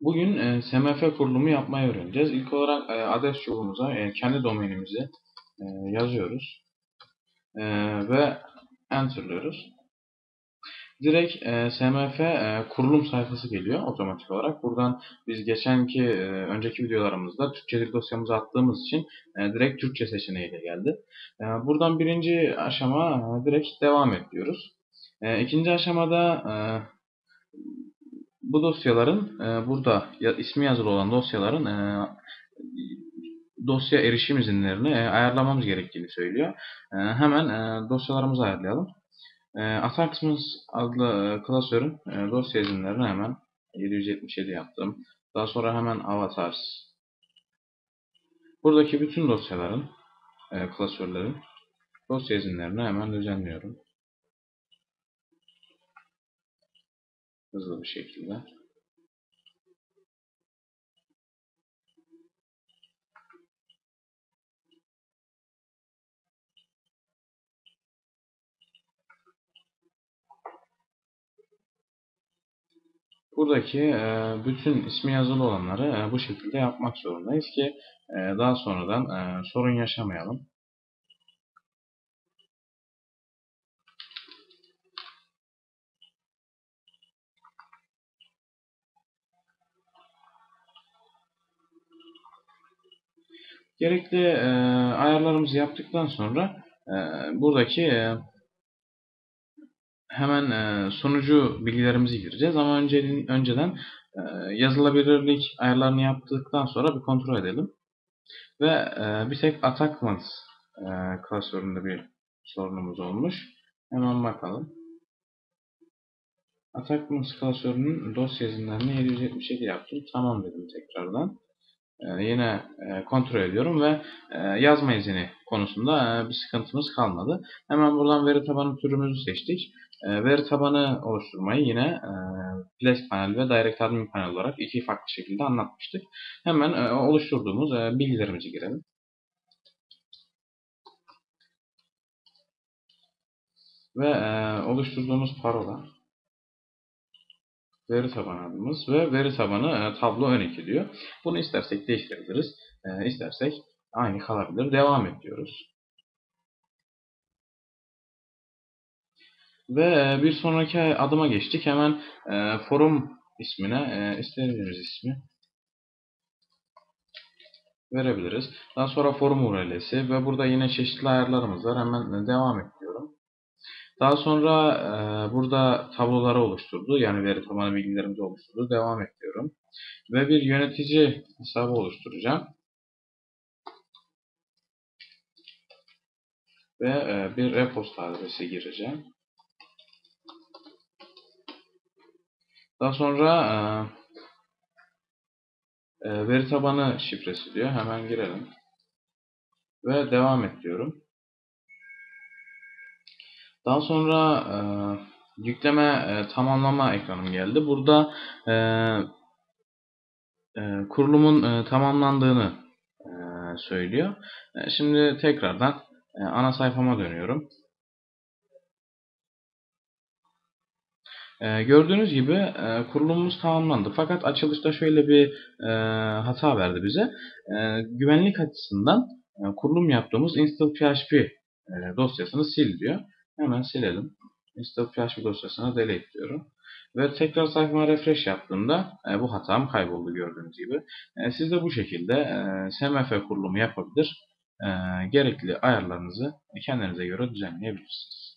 Bugün e, SMF kurulumu yapmayı öğreneceğiz. İlk olarak e, adres çubuğumuza e, kendi domainimizi e, yazıyoruz. E, ve enterlıyoruz. Direkt e, SMF e, kurulum sayfası geliyor otomatik olarak. Buradan biz geçenki e, önceki videolarımızda Türkçe dil dosyamızı attığımız için e, direkt Türkçe seçeneğiyle geldi. E, buradan birinci aşama e, direkt devam et diyoruz. E, ikinci aşamada e, bu dosyaların e, burada ya, ismi yazılı olan dosyaların e, dosya erişim izinlerini e, ayarlamamız gerektiğini söylüyor. E, hemen e, dosyalarımızı ayarlayalım. E, Attachments adlı e, klasörün e, dosya izinlerini hemen 777 yaptım. Daha sonra hemen Avatars. Buradaki bütün dosyaların, e, klasörlerin dosya izinlerini hemen düzenliyorum. Hızlı bir şekilde. Buradaki e, bütün ismi yazılı olanları e, bu şekilde yapmak zorundayız ki e, daha sonradan sorun yaşamayalım. Gerekli e, ayarlarımızı yaptıktan sonra e, buradaki e, hemen e, sunucu bilgilerimizi gireceğiz ama önce, önceden e, yazılabilirlik ayarlarını yaptıktan sonra bir kontrol edelim. Ve e, bir tek Attackments e, klasöründe bir sorunumuz olmuş. Hemen bakalım. Attackments klasörünün dosya izinlerini 777 yaptım. Tamam dedim tekrardan. Ee, yine e, kontrol ediyorum ve e, yazma izini konusunda e, bir sıkıntımız kalmadı. Hemen buradan veri tabanı türümüzü seçtik. Veri tabanı oluşturmayı yine Flash panel ve Direct Admin panel olarak iki farklı şekilde anlatmıştık. Hemen oluşturduğumuz bilgilerimizi girelim. Ve oluşturduğumuz parola veri tabanı adımız ve veri tabanı e, tablo ön eki diyor. Bunu istersek değiştirebiliriz. E, istersek aynı kalabilir. Devam ediyoruz. Ve e, bir sonraki adıma geçtik. Hemen forum ismine istediğimiz ismi verebiliriz. Daha sonra forum URL'si ve burada yine çeşitli ayarlarımız var. Hemen devam ediyorum. Daha sonra e, burada tabloları oluşturdu. Yani veri tabanı bilgilerimizi oluşturdu. Devam ediyorum. Ve bir yönetici hesabı oluşturacağım. Ve e, bir e-posta adresi gireceğim. Daha sonra e, e, veri tabanı şifresi diyor. Hemen girelim. Ve devam et diyorum. Daha sonra e, yükleme e, tamamlama ekranım geldi. Burada e, e, kurulumun e, tamamlandığını e, söylüyor. E, şimdi tekrardan e, ana sayfama dönüyorum. E, gördüğünüz gibi e, kurulumumuz tamamlandı. Fakat açılışta şöyle bir e, hata verdi bize. E, güvenlik açısından e, kurulum yaptığımız install.php e, dosyasını sil diyor. Hemen silelim. Install PHP dosyasına delete diyorum. Ve tekrar sayfama refresh yaptığımda e, bu hatam kayboldu gördüğünüz gibi. E, siz de bu şekilde e, SMF kurulumu yapabilir. E, gerekli ayarlarınızı kendinize göre düzenleyebilirsiniz.